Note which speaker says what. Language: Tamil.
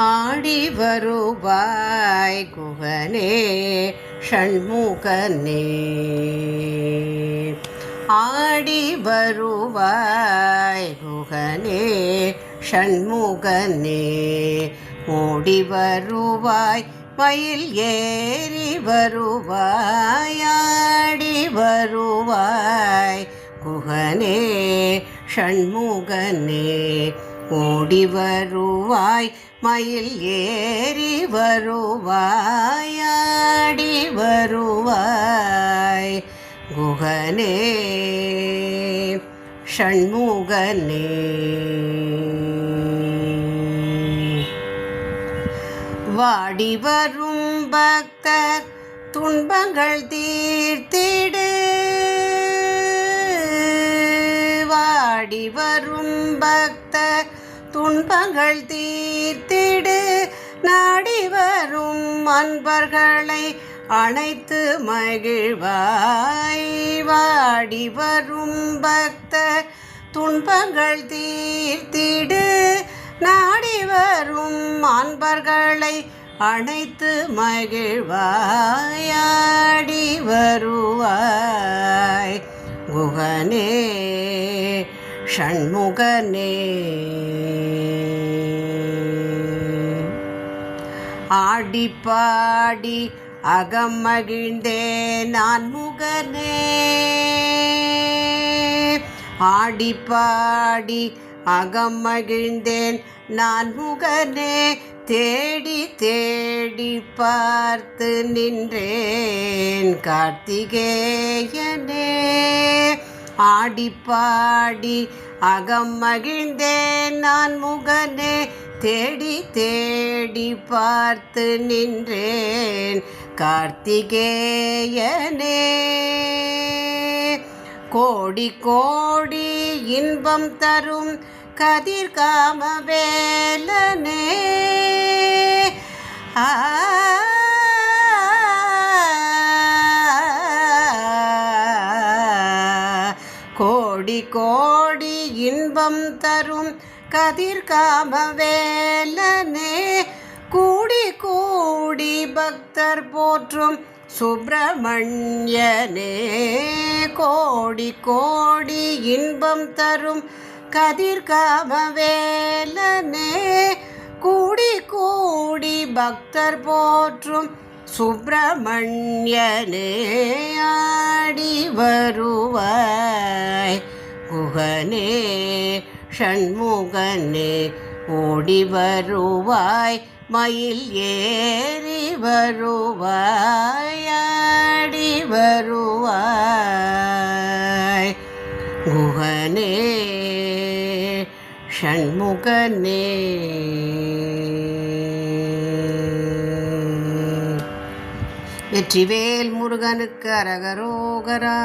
Speaker 1: ஆடி வருவாய் குகனே ஷண்முகனே. ஆடி வருவாய் குகனே ஷண்முகனே. ஓடி வருவாய் மயில் ஏறி வருவாய் ஆடி வருவாய் குகனே ஷண்முகனே. ஓடி வருவாய் மயில் ஏறி வருவாய் ஆடி வருவாய். குகனே ஷண்முகனே. வாடி வரும் பக்தர் துன்பங்கள் தீர்த்திடு. வாடி வரும் பக்தர் துன்பங்கள் தீர்த்திடு. நாடி வரும் அன்பர்களை அனைத்து மகிழ்வாய். வாடி வரும் பக்த துன்பங்கள் தீர்த்திடு. நாடி வரும் அன்பர்களை அனைத்து மகிழ்வாயாடி வருவாய். குகனே ஷண்முகனே ஆடிப்பாடி பாடி அகம் மகிழ்ந்தே நான் முகனே ஆடிப்பாடி பாடி அகம் மகிழ்ந்தேன் நான் முகனே தேடி தேடி பார்த்து நின்றேன் கார்த்திகேயனே ஆடி பாடி அகம் மகிழ்ந்தேன் நான் முகனே. தேடி தேடி பார்த்து நின்றேன் கார்த்திகேயனே. கோடி கோடி இன்பம் தரும் கதிர்காமவே. கோடி கோடி இன்பம் தரும் கதிர்காமவேலனே. கூடி கூடி பக்தர் போற்றும் சுப்பிரமணியனே. கோடி கோடி இன்பம் தரும் கதிர்காமவேலனே. கூடி கூடி பக்தர் போற்றும் சுப்பிரமணியனே. ஆடி வருவார் சண்முகனே ஷண்முகனே ஓடி வருவாய் மயில் ஏறி வருவாய் ஆடி வருவாய். குகனே ஷண்முகனே வெற்றிவேல் முருகனுக்கு அரகரோகரா.